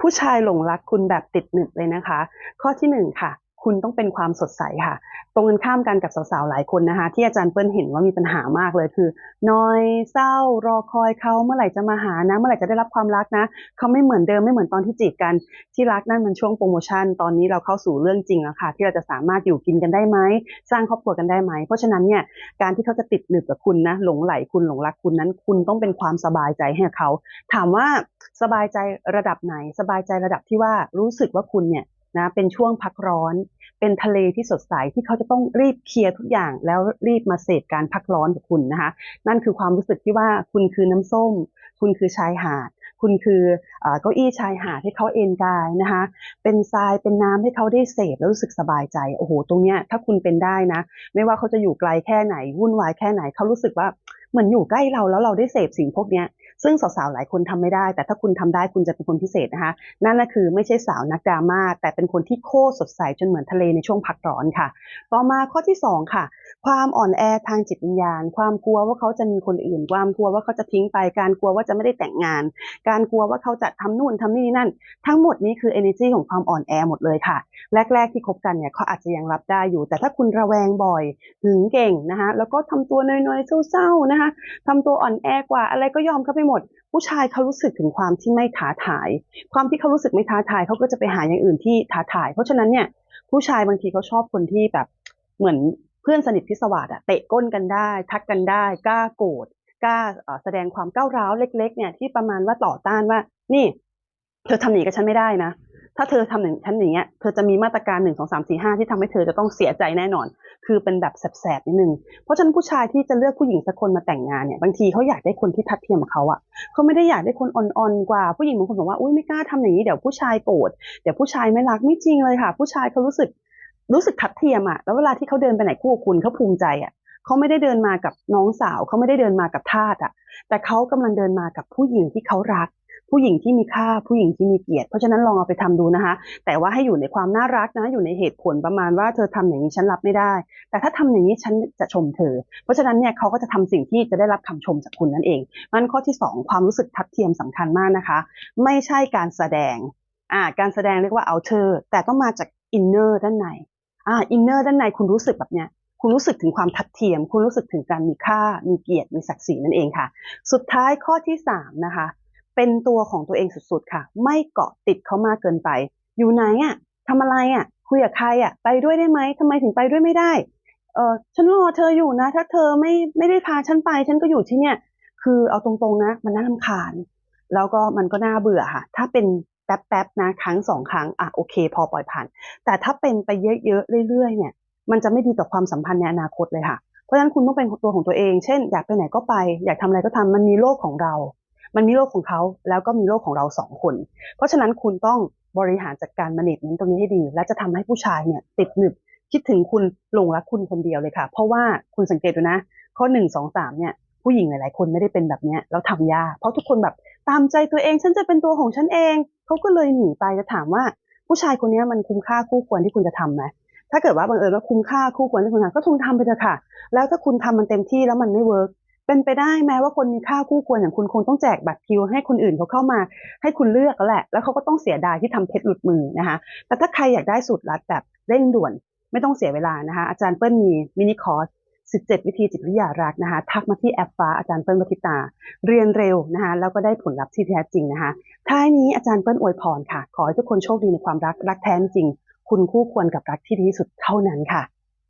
ผู้ชายหลงรักคุณแบบติดหนึบเลยนะคะ ข้อที่หนึ่งค่ะ คุณต้องเป็นความสดใสค่ะ ตรงกันข้ามกันกับสาวๆหลายคนนะคะ ที่อาจารย์เปิ้ลเห็นว่ามีปัญหามากเลยคือ น้อยเศร้ารอคอยเขาเมื่อไหร่จะมาหานะ เมื่อไหร่จะได้รับความรักนะเขาไม่เหมือนเดิมไม่เหมือนตอนที่จีบกันที่รักนั่นมันช่วงโปรโมชั่นตอนนี้เราเข้าสู่เรื่องจริงแล้วค่ะ ที่เราจะสามารถอยู่กินกันได้ไหมสร้างครอบครัวกันได้ไหมเพราะฉะนั้นเนี่ยการที่เขาจะติดหนึบกับคุณนะหลงไหลคุณหลงรักคุณนั้น คุณต้องเป็นความสบายใจให้เขา ถามว่า สบายใจระดับไหน สบายใจระดับที่ว่ารู้สึกว่าคุณเนี่ยนะเป็นช่วงพักร้อน เป็นทะเลที่สดใสที่เขาจะต้องรีบเคลียร์ทุกอย่างแล้วรีบมาเสพการพักร้อนกับคุณนะคะ นั่นคือความรู้สึกที่ว่าคุณคือน้ำส้ม คุณคือชายหาด คุณคือเอ่อเก้าอี้ชายหาดให้เขาเอนกายนะคะ เป็นทรายเป็นน้ำให้เขาได้เสพแล้วรู้สึกสบายใจโอ้โหตรงเนี้ยถ้าคุณเป็นได้นะ ไม่ว่าเขาจะอยู่ไกลแค่ไหนวุ่นวายแค่ไหนเขารู้สึกว่าเหมือนอยู่ใกล้เราแล้วเราได้เสพสิ่งพวกเนี้ย ซึ่งสาวๆหลายคนทำไม่ได้ แต่ถ้าคุณทำได้คุณจะเป็นคนพิเศษนะคะ นั่นก็คือไม่ใช่สาวนักดราม่าแต่เป็นคนที่โคตรสดใสจนเหมือนทะเลในช่วงพักร้อนค่ะ ต่อมาข้อที่สองค่ะ ความอ่อนแอทางจิตวิญญาณ ความกลัวว่าเขาจะมีคนอื่น ความกลัวว่าเขาจะทิ้งไป การกลัวว่าจะไม่ได้แต่งงาน การกลัวว่าเขาจะทำนู่นทำนี่นั่น ทั้งหมดนี้คือ energy ของความอ่อนแอหมดเลยค่ะ แรก ๆ ที่คบกันเนี่ยเขาอาจจะยังรับได้อยู่ แต่ถ้าคุณระแวงบ่อยหึงเก่งนะคะแล้วก็ทำตัวน้อยๆเศร้าๆนะคะทำตัวอ่อนแอกว่าอะไรก็ยอมเขาไปหมดผู้ชายเขารู้สึกถึงความที่ไม่ท้าทาย ความที่เขารู้สึกไม่ท้าทายเขาก็จะไปหาอย่างอื่นที่ท้าทาย เพราะฉะนั้นเนี่ยผู้ชายบางทีเขาชอบคนที่แบบเหมือนเพื่อนสนิทพิศวาสอะเตะก้นกันได้ ทักกันได้ กล้าโกรธกล้าแสดงความก้าวร้าวเล็ก ๆ เนี่ยที่ประมาณว่าต่อต้านว่า นี่ เธอทำหนีกับฉันไม่ได้นะ ถ้าเธอทำอย่างฉันอย่างเงี้ยเธอจะมีมาตรการหนึ่งสองสามสี่ห้าที่ทำให้เธอจะต้องเสียใจแน่นอน คือเป็นแบบแสบๆนิดนึงเพราะฉะนั้นผู้ชายที่จะเลือกผู้หญิงสักคนมาแต่งงานเนี่ยบางทีเขาอยากได้คนที่ทัดเทียมกับเขาอะเขาไม่ได้อยากได้คนอ่อนๆกว่าผู้หญิงบางคนบอกว่าอุ้ยไม่กล้าทำอย่างนี้เดี๋ยวผู้ชายโกรธเดี๋ยวผู้ชายไม่รักไม่จริงเลยค่ะ ผู้ชายเขารู้สึกรู้สึกทัดเทียมอะแล้วเวลาที่เขาเดินไปไหนคู่กับคุณเขาภูมิใจอะเขาไม่ได้เดินมากับน้องสาวเขาไม่ได้เดินมากับทาสอะแต่เขากำลังเดินมากับผู้หญิงที่เขารัก ผู้หญิงที่มีค่าผู้หญิงที่มีเกียรติเพราะฉะนั้นลองเอาไปทำดูนะคะ แต่ว่าให้อยู่ในความน่ารักนะอยู่ในเหตุผลประมาณว่าเธอทำอย่างนี้ฉันรับไม่ได้ แต่ถ้าทำอย่างนี้ฉันจะชมเธอ เพราะฉะนั้นเนี่ยเขาก็จะทำสิ่งที่จะได้รับคำชมจากคุณนั่นเองมันข้อที่สองความรู้สึกทัดเทียมสำคัญมากนะคะ ไม่ใช่การแสดงอ่าการแสดงเรียกว่า outer แต่ต้องมาจาก inner ด้านในอ่า inner ด้านในคุณรู้สึกแบบเนี้ยคุณรู้สึกถึงความทัดเทียม คุณรู้สึกถึงการมีค่า มีเกียรติ มีศักดิ์ศรีนั่นเองค่ะ สุดท้ายข้อที่สามนะคะ เป็นตัวของตัวเองสุดๆค่ะ ไม่เกาะติดเขามากเกินไป อยู่ไหนอะทำอะไรอะคุยกับใครอะไปด้วยได้ไหมทำไมถึงไปด้วยไม่ได้ เออฉันรอเธออยู่นะ ถ้าเธอไม่ไม่ได้พาฉันไป ฉันก็อยู่ที่เนี่ย คือเอาตรงๆนะ มันน่ารำคาญ แล้วก็มันก็น่าเบื่อค่ะ ถ้าเป็นแป๊บๆนะครั้งสองครั้งอะโอเค พอปล่อยผ่าน แต่ถ้าเป็นไปเยอะๆเรื่อยๆเนี่ย มันจะไม่ดีต่อความสัมพันธ์ในอนาคตเลยค่ะ เพราะฉะนั้นคุณต้องเป็นตัวของตัวเอง เช่น อยากไปไหนก็ไป อยากทำอะไรก็ทำมันมีโลกของเรา มันมีโลกของเขาแล้วก็มีโลกของเราสองคน เพราะฉะนั้นคุณต้องบริหารจัดการ management ตรงนี้ให้ดี และจะทำให้ผู้ชายเนี่ยติดหนึบคิดถึงคุณหลงรักคุณคนเดียวเลยค่ะ เพราะว่าคุณสังเกตดูนะ ข้อหนึ่งสองสามเนี่ยผู้หญิงหลาย ๆ คนไม่ได้เป็นแบบเนี้ยแล้วทำยากเพราะทุกคนแบบตามใจตัวเองฉันจะเป็นตัวของฉันเองเขาก็เลยหนีไปจะถามว่า ผู้ชายคนนี้มันคุ้มค่าคู่ควรที่คุณจะทำไหมถ้าเกิดว่าบังเอิญว่าคุ้มค่าคู่ควรที่คุณทำก็ทุนทำไปเถอะค่ะ แล้วถ้าคุณทำมันเต็มที่แล้วมันไม่เวิร์ก เป็นไปได้แม้ว่าคนมีค่าคู่ควรอย่างคุณคงต้องแจกบัตรคิว ให้คนอื่นเขาเข้ามา ให้คุณเลือกแล้วแหละ แล้วเขาก็ต้องเสียดายที่ทำเพชรหลุดมือนะคะ แต่ถ้าใครอยากได้สูตรลัดแบบเร่งด่วนไม่ต้องเสียเวลานะคะ อาจารย์เปิ้ลมีมินิคอร์ส17 วิธีจิตวิทยารักนะคะ ทักมาที่แอปฟ้าอาจารย์เปิ้ลวทิตา เรียนเร็วนะคะแล้วก็ได้ผลลัพธ์ที่แท้จริงนะคะท้ายนี้อาจารย์เปิ้ลอวยพรค่ะ ขอให้ทุกคนโชคดีในความรักรักแท้จริง คุณคู่ควรกับรักที่ดีที่สุดเท่านั้นค่ะ